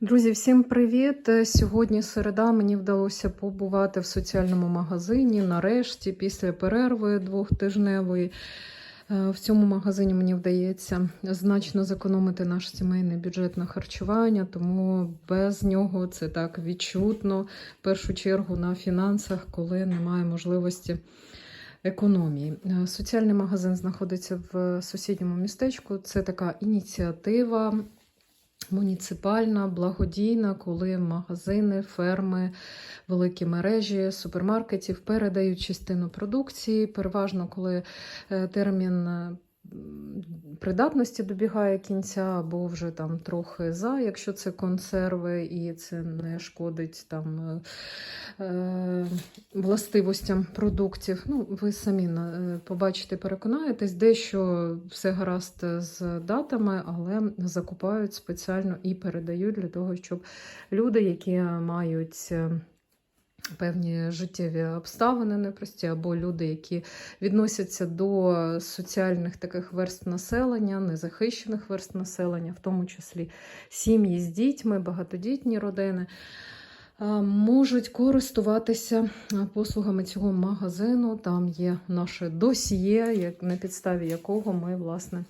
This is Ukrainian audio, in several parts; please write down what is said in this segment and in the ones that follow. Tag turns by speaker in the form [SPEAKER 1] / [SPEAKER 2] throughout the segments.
[SPEAKER 1] Друзі, всім привіт! Сьогодні середа. Мені вдалося побувати в соціальному магазині. Нарешті, після перерви двохтижневої. Е, В цьому магазині мені вдається значно зекономити наш сімейний бюджет на харчування, тому без нього це так відчутно. В першу чергу на фінансах, коли немає можливості економії. Е, Соціальний магазин знаходиться в сусідньому містечку. Це така ініціатива муніципальна, благодійна, коли магазини, ферми, великі мережі супермаркетів передають частину продукції. Переважно, коли е, термін придатності добігає кінця, або вже там трохи за, якщо це консерви і це не шкодить там е, е, властивостям продуктів. Ну, ви самі е, побачите, переконаєтесь, дещо все гаразд з датами, але закупають спеціально і передають для того, щоб люди, які мають. Певні життєві обставини непрості, або люди, які відносяться до соціальних таких верств населення, незахищених верств населення, в тому числі сім'ї з дітьми, багатодітні родини, можуть користуватися послугами цього магазину. Там є наше досьє, на підставі якого ми, власне,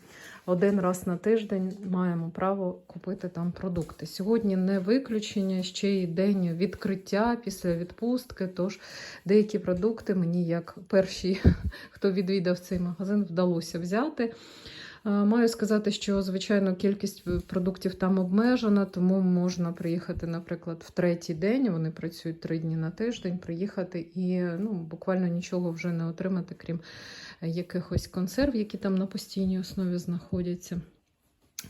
[SPEAKER 1] один раз на тиждень маємо право купити там продукти. Сьогодні не виключення, ще й день відкриття після відпустки. Тож деякі продукти мені, як перші, хто відвідав цей магазин, вдалося взяти. Е, Маю сказати, що звичайно кількість продуктів там обмежена, тому можна приїхати, наприклад, в третій день. Вони працюють три дні на тиждень. Приїхати і ну буквально нічого вже не отримати, крім якихось консерв, які там на постійній основі знаходяться.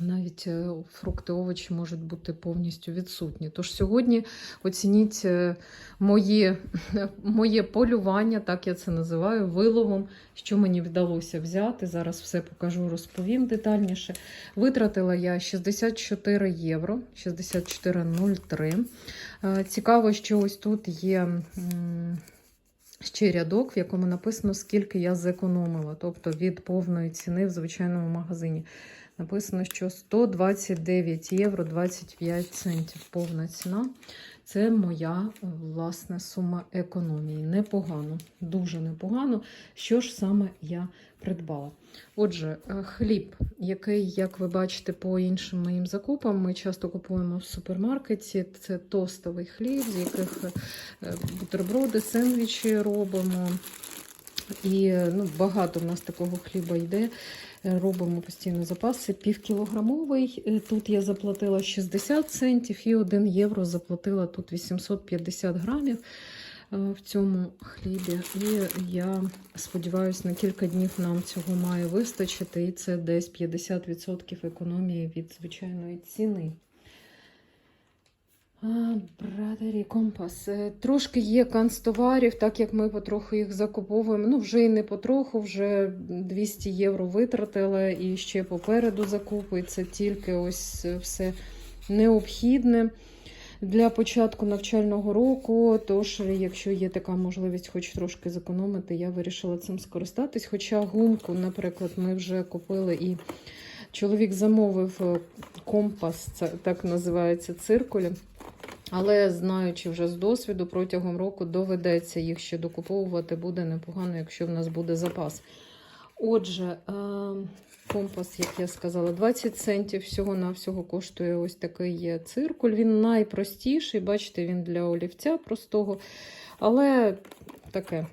[SPEAKER 1] Навіть е, фрукти, овочі можуть бути повністю відсутні. Тож сьогодні оцініть е, моє, моє полювання, так я це називаю, виловом, що мені вдалося взяти. Зараз все покажу, розповім детальніше. Витратила я 64 євро, 64,03. Е, Цікаво, що ось тут є. Ще рядок, в якому написано, скільки я зекономила, тобто від повної ціни в звичайному магазині. Написано, що 129 євро 25 центів повна ціна. Це моя власне сума економії. Непогано, дуже непогано. Що ж саме я придбала? Отже, е, хліб, який, як ви бачите, по іншим моїм закупам, ми часто купуємо в супермаркеті. Це тостовий хліб, з яких е, бутерброди, сендвічі робимо. І ну, багато в нас такого хліба йде. Е, Робимо постійно запаси. Півкілограмовий. Тут я заплатила 60 центів і 1 євро заплатила тут 850 грамів в цьому хлібі. І я сподіваюся, на кілька днів нам цього має вистачити. І це десь 50% економії від звичайної ціни. А, Братері, компас. Е, Трошки є канцтоварів, так як ми потроху їх закуповуємо. Ну, вже і не потроху, вже 200 євро витратила і ще попереду закупи. Це тільки ось е, все необхідне для початку навчального року. Тож, якщо є така можливість, хоч трошки зекономити, я вирішила цим скористатись. Хоча гумку, наприклад, ми вже купили і чоловік замовив е, компас, це так називається циркуль. Але знаючи вже з досвіду, протягом року доведеться їх ще докуповувати, буде непогано, якщо в нас буде запас. Отже, е, компас, як я сказала, 20 центів всього-навсього коштує ось такий циркуль. Він найпростіший, бачите, він для олівця простого. Але таке,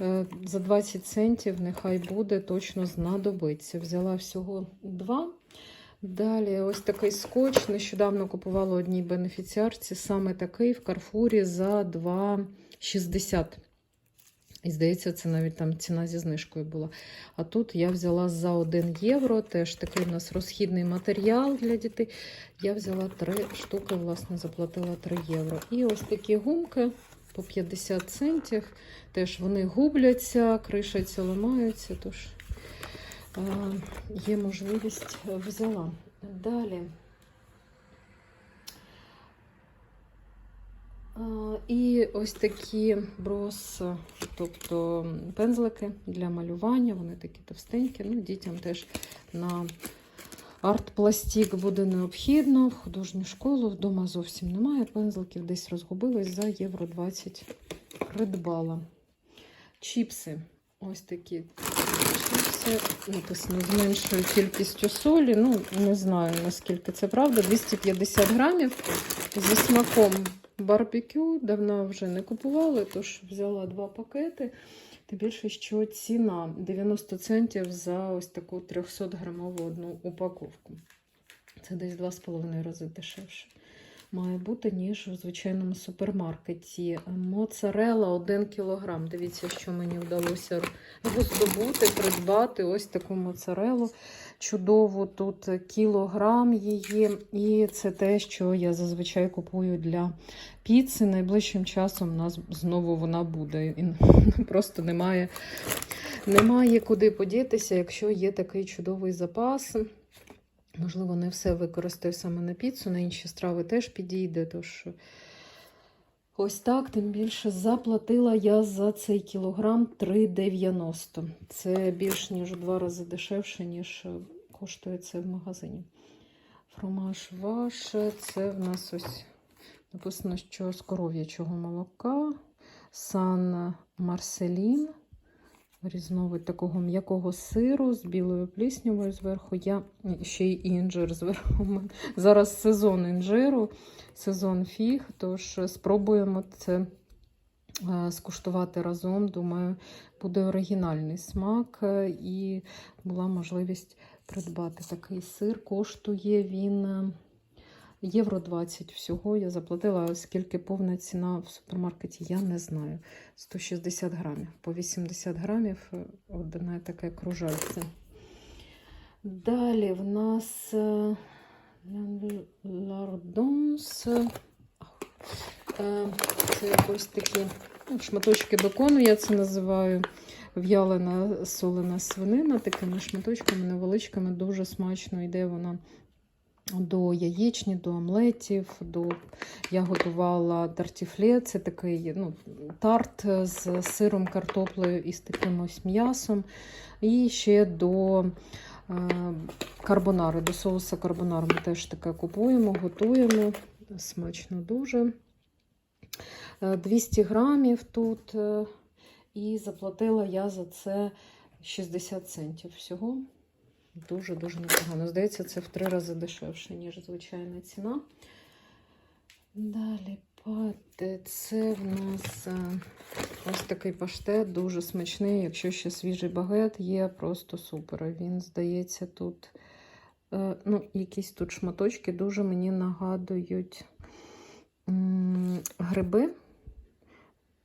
[SPEAKER 1] е, за 20 центів нехай буде, точно знадобиться. Взяла всього два. Далі ось такий скотч. Нещодавно купувала одній бенефіціарці, саме такий в Карфурі за 2,60. І здається, це навіть там ціна зі знижкою була. А тут я взяла за 1 євро. Теж такий у нас розхідний матеріал для дітей. Я взяла 3 штуки, власне, заплатила 3 євро. І ось такі гумки по 50 центів. Теж вони губляться, кришаться, ламаються. Тож е, є можливість е, взяла. Далі. І ось такі брос, тобто пензлики для малювання, вони такі товстенькі. Ну, дітям теж на Арт-пластик буде необхідно. В художню школу вдома зовсім немає. Пензликів десь розгубились за євро 20 придбала. Чіпси. Ось такі чіпси. Написано з меншою кількістю солі. Ну, не знаю наскільки це правда. 250 грамів зі смаком барбекю. Давно вже не купували, тож взяла два пакети. Тим більше, що ціна 90 центів за ось таку 300 грамову одну упаковку. Це десь 2,5 рази дешевше. Має бути, ніж у звичайному супермаркеті. Моцарела 1 кг. Дивіться, що мені вдалося роздобути, придбати ось таку моцарелу. Чудову тут кілограм її. І це те, що я зазвичай купую для піци. Найближчим часом у нас знову вона буде. І просто немає, немає куди подітися, якщо є такий чудовий запас. Можливо, не все використаю саме на піцу, на інші страви теж підійде. Тож ось так, тим більше заплатила я за цей кілограм 3,90. Це більш ніж у два рази дешевше, ніж коштує це в магазині. Фромаж ваш, це в нас ось написано, що з коров'ячого молока, сан Марселін. Різновид такого м'якого сиру з білою пліснявою зверху. Я ще й інжир зверху. Зараз сезон інжиру, сезон фіг, тож спробуємо це скуштувати разом. Думаю, буде оригінальний смак і була можливість придбати такий сир. Коштує він євро 20 всього. Я заплатила, оскільки повна ціна в супермаркеті, я не знаю. 160 грамів. По 80 грамів одне таке кружальце. Далі в нас лардонс. Це якось такі ну, шматочки бекону, я це називаю. В'ялена солена свинина, такими шматочками невеличкими, дуже смачно йде вона до яєчні, до омлетів. До... Я готувала тартіфле, це такий ну, тарт з сиром, картоплею і з таким ось м'ясом. І ще до е, карбонари, до соуса карбонару ми теж таке купуємо, готуємо. Смачно дуже. 200 грамів тут. Е, і заплатила я за це 60 центів всього. Дуже-дуже непогано. Здається, це в три рази дешевше, ніж звичайна ціна. Далі пати. Це в нас ось такий паштет, дуже смачний. Якщо ще свіжий багет є, просто супер. Він, здається, тут е, ну, якісь тут шматочки дуже мені нагадують гриби.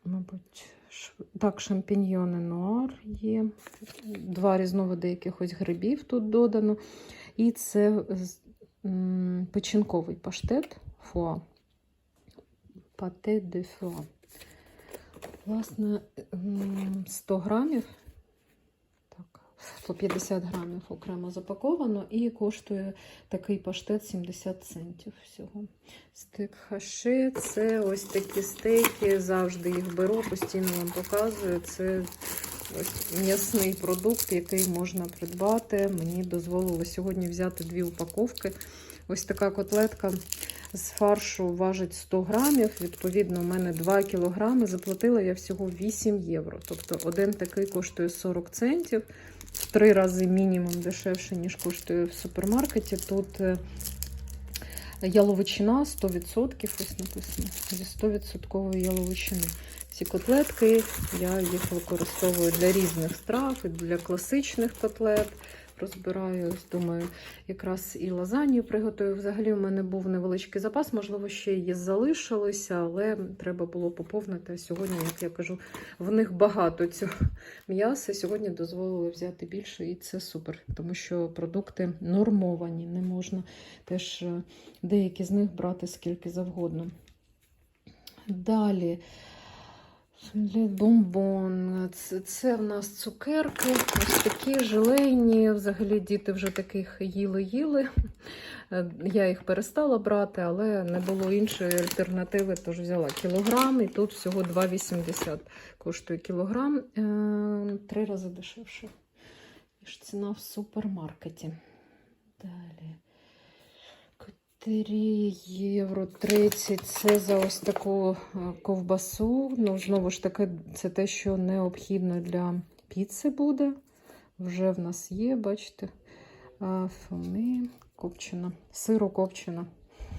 [SPEAKER 1] Мабуть, так, шампіньйони нуар є. Два різновиди якихось грибів тут додано. І це печінковий паштет фуа. Пате де фуа. Власне, 100 грамів. По 50 грамів окремо запаковано, і коштує такий паштет 70 центів всього. Стейк хаши це ось такі стейки, завжди їх беру, постійно вам показую. Це ось м'ясний продукт, який можна придбати. Мені дозволило сьогодні взяти дві упаковки. Ось така котлетка з фаршу важить 100 грамів. Відповідно, у мене 2 кілограми. Заплатила я всього 8 євро. Тобто один такий коштує 40 центів. В три рази мінімум дешевше, ніж коштує в супермаркеті. Тут е, яловичина 100%, ось написано, зі 100% яловичини. Ці котлетки, я їх використовую для різних страв, для класичних котлет. Розбираю, ось, думаю, якраз і лазанью приготую. Взагалі, у мене був невеличкий запас, можливо, ще її залишилося, але треба було поповнити. Сьогодні, як я кажу, в них багато цього м'яса. Сьогодні дозволили взяти більше, і це супер, тому що продукти нормовані, не можна теж е, деякі з них брати скільки завгодно. Далі. Бомбон. Це, це в нас цукерки. Ось такі желейні. Взагалі діти вже таких їли-їли. Я їх перестала брати, але не було іншої альтернативи, тож взяла кілограм, і тут всього 2,80 коштує кілограм. Е, три рази дешевше, ніж ціна в супермаркеті. Далі. 3 євро 30 це за ось таку е, ковбасу. Ну, знову ж таки, це те, що необхідно для піци буде. Вже в нас є, бачите. А, Фоми, копчена, сиро копчена.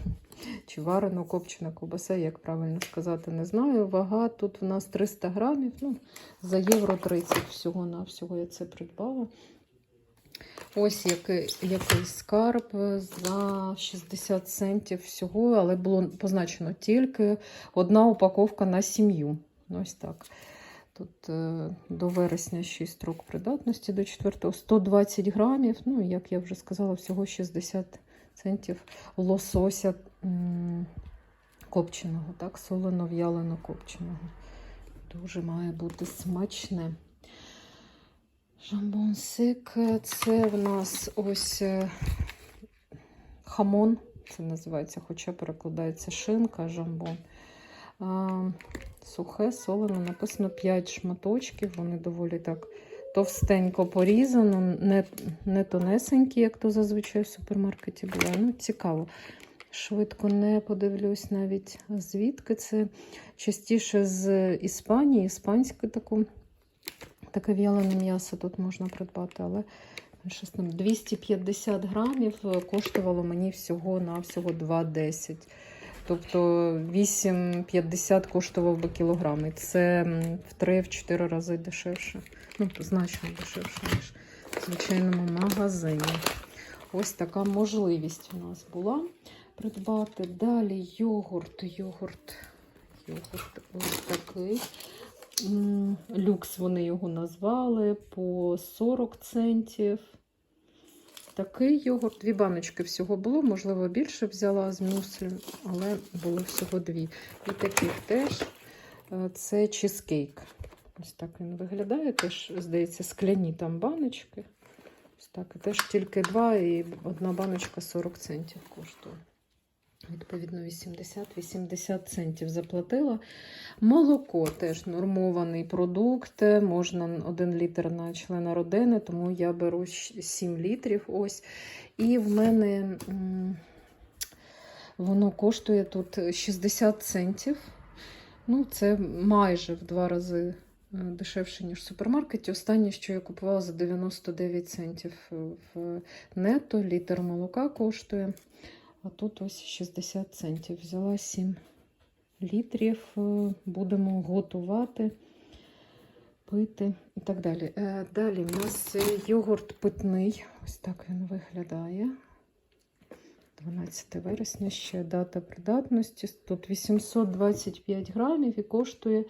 [SPEAKER 1] Чи варено копчена ковбаса, як правильно сказати, не знаю. Вага тут у нас 300 грамів. Ну, за євро 30 всього на всього я це придбала. Ось який, який скарб за 60 центів всього, але було позначено тільки одна упаковка на сім'ю. Ось так. Тут е, до вересня 6 строк придатності, до 4 120 грамів. Ну, як я вже сказала, всього 60 центів лосося копченого, так, солено в'ялено копченого. Дуже має бути смачне. Жамбонсик це в нас ось е, хамон, це називається, хоча перекладається шинка, жамбон. Сухе, солене, написано 5 шматочків, вони доволі так товстенько порізано, не, не тонесенькі, як то зазвичай в супермаркеті буває. Ну, цікаво. Швидко не подивлюсь навіть звідки це. Частіше з Іспанії, іспанське таку. Таке в'ялене м'ясо тут можна придбати, але щось там 250 грамів коштувало мені всього на всього 2,10. Тобто 8,50 коштував би кілограм. І це в 3-4 рази дешевше. Ну, значно дешевше, ніж в звичайному магазині. Ось така можливість у нас була придбати. Далі йогурт, йогурт, йогурт ось такий. Люкс вони його назвали по 40 центів. Такий йогурт. Дві баночки всього було, можливо, більше взяла з мюслем, але було всього дві. І таких теж е, це чизкейк. Ось так він виглядає. Теж, здається, скляні там баночки. Ось так. Теж тільки два, і одна баночка 40 центів коштує. Відповідно, 80-80 центів заплатила. Молоко теж нормований продукт. Можна 1 літр на члена родини, тому я беру 7 літрів. Ось. І в мене воно коштує тут 60 центів. Ну, це майже в два рази е, дешевше, ніж в супермаркеті. Останнє, що я купувала за 99 центів в нето, літр молока коштує. А тут ось 60 центів. Взяла 7 літрів, е, будемо готувати, пити і так далі. Е, Далі в нас йогурт питний. Ось так він виглядає. 12 вересня ще дата придатності. Тут 825 грамів і коштує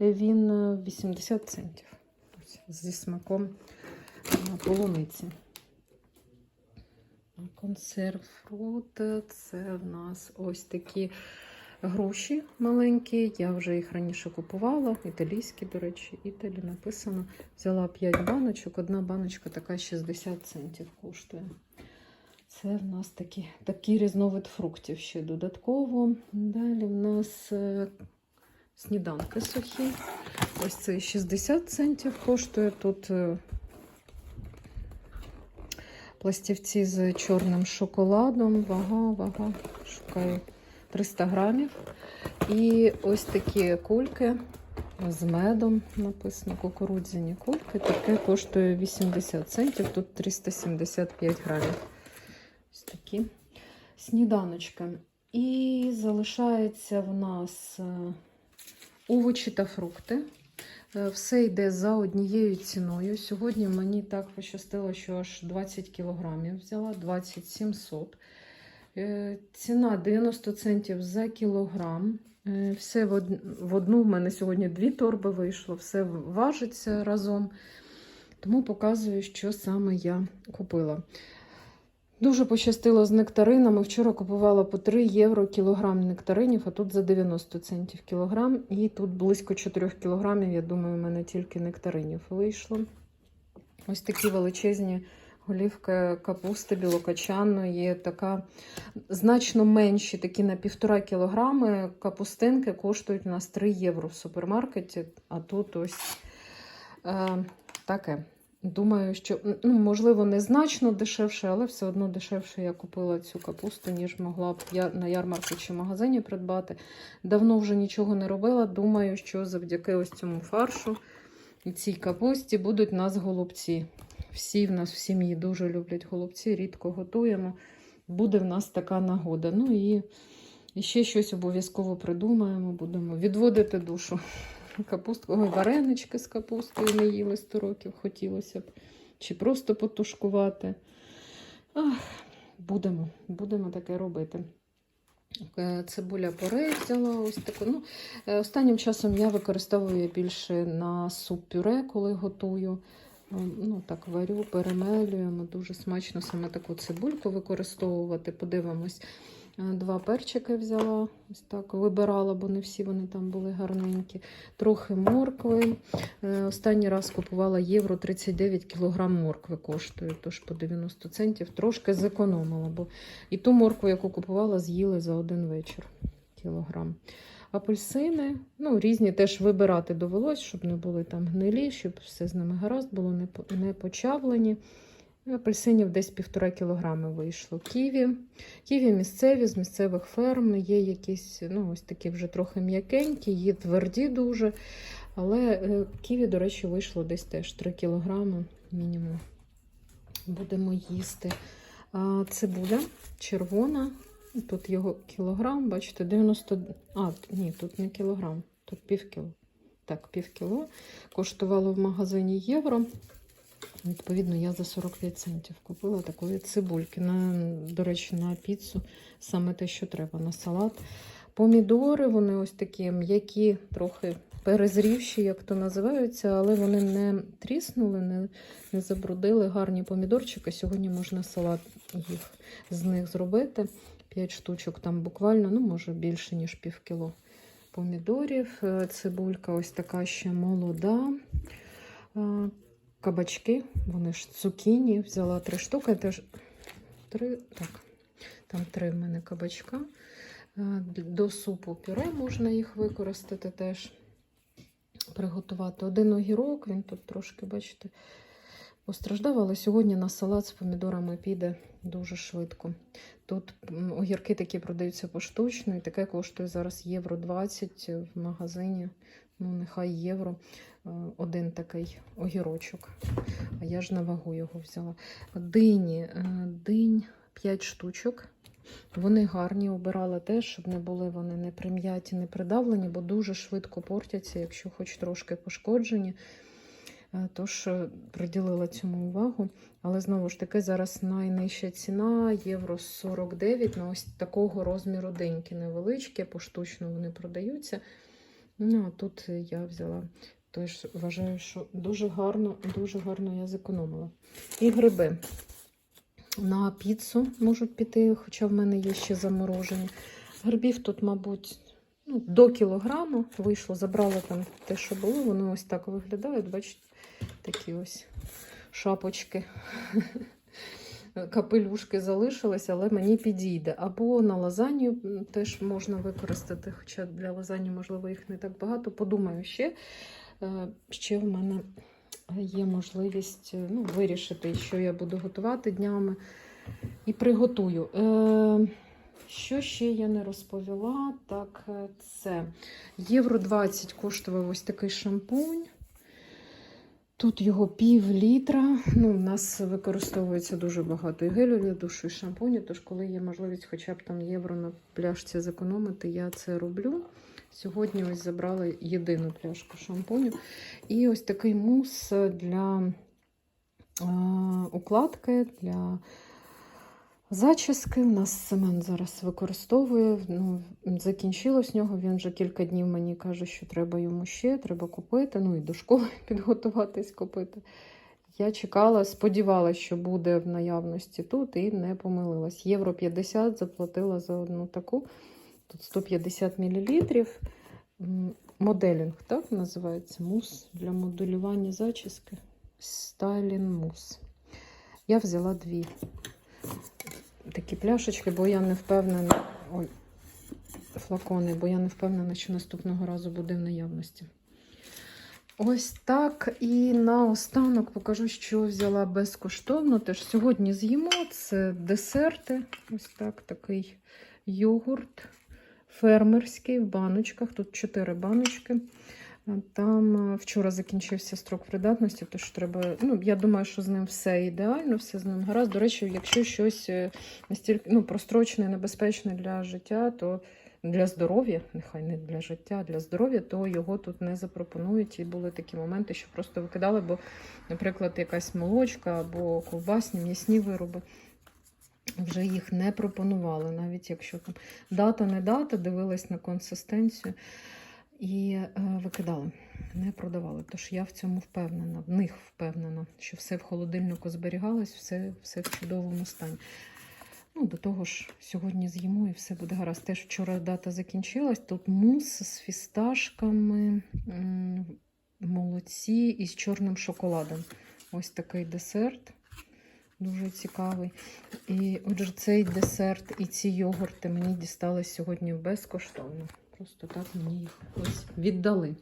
[SPEAKER 1] він е, 80 центів. Ось, зі смаком е, полуниці. Консерв фрут це в нас ось такі груші маленькі. Я вже їх раніше купувала. Італійські, до речі, Італі написано. Взяла 5 баночок, одна баночка така 60 центів коштує. Це в нас такі, такий різновид фруктів ще додатково. Далі в нас е, сніданки сухі. Ось це 60 центів коштує. Тут е, пластівці з чорним шоколадом. Вага, вага, шукаю 300 грамів. І ось такі кульки з медом написано кукурудзяні кульки. Таке коштує 80 центів, тут 375 грамів. Ось такі сніданочки. І залишається в нас е, овочі та фрукти. Е, Все йде за однією ціною. Сьогодні мені так пощастило, що аж 20 кілограмів взяла, 20 700. Е, Ціна 90 центів за кілограм. Е, Все в одну в мене сьогодні дві торби вийшло, все важиться разом. Тому показую, що саме я купила. Дуже пощастило з нектаринами. Вчора купувала по 3 євро кілограм нектаринів, а тут за 90 центів кілограм. І тут близько 4 кілограмів, я думаю, у мене тільки нектаринів вийшло. Ось такі величезні голівки капусти білокачаної. Така значно менші, такі на півтора кілограми капустинки коштують у нас 3 євро в супермаркеті, а тут ось е, таке. Думаю, що ну, можливо незначно дешевше, але все одно дешевше я купила цю капусту, ніж могла б я на ярмарку чи магазині придбати. Давно вже нічого не робила. Думаю, що завдяки ось цьому фаршу і цій капусті будуть нас голубці. Всі в нас в сім'ї дуже люблять голубці, рідко готуємо. Буде в нас така нагода. Ну і, і ще щось обов'язково придумаємо, будемо відводити душу. Капустку, ой, варенички з капустою не їли 100 років, хотілося б. Чи просто потушкувати. Ах, будемо, будемо таке робити. Е, Цибуля порей ось таку. Ну, е, останнім часом я використовую більше на суп-пюре, коли готую. Е, Ну, так, варю, перемелюємо. Дуже смачно саме таку цибульку використовувати. Подивимось. Е, Два перчики взяла, ось так вибирала, бо не всі вони там були гарненькі. Трохи моркви. Е, Останній раз купувала євро 39 кг моркви коштує, тож по 90 центів трошки зекономила, бо і ту моркву, яку купувала, з'їли за один вечір кілограм. Апельсини, ну, різні теж вибирати довелось, щоб не були там гнилі, щоб все з ними гаразд було, не почавлені. Апельсинів десь півтора кілограми вийшло. Ківі. Ківі місцеві, з місцевих ферм. Є якісь, ну, ось такі вже трохи м'якенькі, є тверді дуже. Але е, ківі, до речі, вийшло десь теж 3 кілограми мінімум. Будемо їсти. Цибуля червона. Тут його кілограм, бачите, 90. А, ні, тут не кілограм, тут пів кіло. Так, пів кіло. Коштувало в магазині євро. Відповідно, я за 45 центів купила такої цибульки. На, до речі, на піцу саме те, що треба, на салат. Помідори, вони ось такі м'які, трохи перезрівші, як то називаються, але вони не тріснули, не, не забрудили. Гарні помідорчики. Сьогодні можна салат їх з них зробити. 5 штучок там буквально, ну, може, більше, ніж пів кіло помідорів. Е, Цибулька ось така ще молода. Кабачки, вони ж цукіні. Взяла три штуки. Теж три, так, там три в мене кабачка. Е, До супу пюре можна їх використати теж. Приготувати один огірок, він тут трошки, бачите, постраждав, але сьогодні на салат з помідорами піде дуже швидко. Тут огірки такі продаються поштучно, і таке коштує зараз євро 20 в магазині. Ну, нехай євро е, один такий огірочок. А я ж на вагу його взяла. Дині, е, динь 5 штучок. Вони гарні, обирала теж, щоб не були вони не прим'яті, не придавлені, бо дуже швидко портяться, якщо хоч трошки пошкоджені. Е, Тож приділила цьому увагу. Але знову ж таки, зараз найнижча ціна євро 49 на ось такого розміру деньки невеличкі, поштучно вони продаються. Ну, а тут я взяла. Тож вважаю, що дуже гарно, дуже гарно я зекономила. І гриби на піцу можуть піти, хоча в мене є ще заморожені. Грибів тут, мабуть, ну, до кілограму вийшло, забрала там те, що було. Вони ось так виглядають. Бачите, такі ось шапочки. Капелюшки залишились, але мені підійде. Або на лазанью теж можна використати, хоча для лазанью, можливо, їх не так багато. Подумаю ще. Е, Ще в мене є можливість е, ну, вирішити, що я буду готувати днями. І приготую. Е, що ще я не розповіла? Так, це євро 20 коштував ось такий шампунь. Тут його пів літра. Ну, у нас використовується дуже багато і гелю для душу, і шампуню. Тож, коли є можливість хоча б там євро на пляшці зекономити, я це роблю. Сьогодні ось забрала єдину пляшку шампуню. І ось такий мус для е, укладки, для зачіски. У нас Семен зараз використовує. Ну, закінчилось нього. Він вже кілька днів мені каже, що треба йому ще, треба купити. Ну і до школи підготуватись купити. Я чекала, сподівалася, що буде в наявності тут, і не помилилась. Євро 50 заплатила за одну таку. Тут 150 мл. Моделінг, так називається мус для моделювання зачіски. Стайлін мус. Я взяла дві такі пляшечки, бо я не впевнена. Ой, флакони, бо я не впевнена, що наступного разу буде в наявності. Ось так. І наостанок покажу, що взяла безкоштовно. Теж сьогодні з'їмо. Це десерти. Ось так, такий йогурт фермерський в баночках. Тут 4 баночки. Там е, вчора закінчився строк придатності, тож треба. Ну, я думаю, що з ним все ідеально, все з ним гаразд. До речі, якщо щось е, настільки ну, прострочне, небезпечне для життя, то для здоров'я, нехай не для життя, а для здоров'я, то його тут не запропонують. І були такі моменти, що просто викидали, бо, наприклад, якась молочка або ковбасні, м'ясні вироби. Вже їх не пропонували, навіть якщо там дата не дата, дивилась на консистенцію і е, викидали, не продавали. Тож я в цьому впевнена, в них впевнена, що все в холодильнику зберігалось, все, все в чудовому стані. Ну, до того ж, сьогодні з'їмо і все буде гаразд. Теж вчора дата закінчилась. Тут мус з фісташками, м, молоці і з чорним шоколадом. Ось такий десерт. Дуже цікавий. І отже, цей десерт і ці йогурти мені дістались сьогодні безкоштовно. Просто так мені їх ось віддали.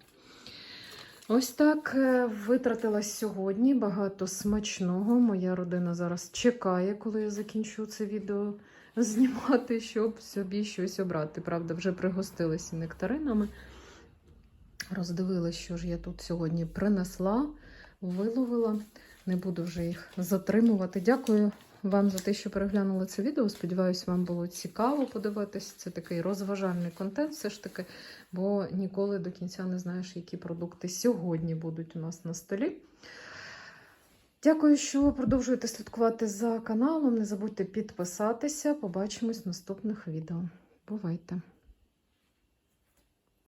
[SPEAKER 1] Ось так е, витратилась сьогодні. Багато смачного. Моя родина зараз чекає, коли я закінчу це відео знімати, щоб собі щось обрати. Правда, вже пригостилися нектаринами. Роздивилась, що ж я тут сьогодні принесла, виловила. Не буду вже їх затримувати. Дякую вам за те, що переглянули це відео. Сподіваюсь, вам було цікаво подивитись. Це такий розважальний контент, все ж таки, бо ніколи до кінця не знаєш, які продукти сьогодні будуть у нас на столі. Дякую, що продовжуєте слідкувати за каналом. Не забудьте підписатися. Побачимось в наступних відео. Бувайте!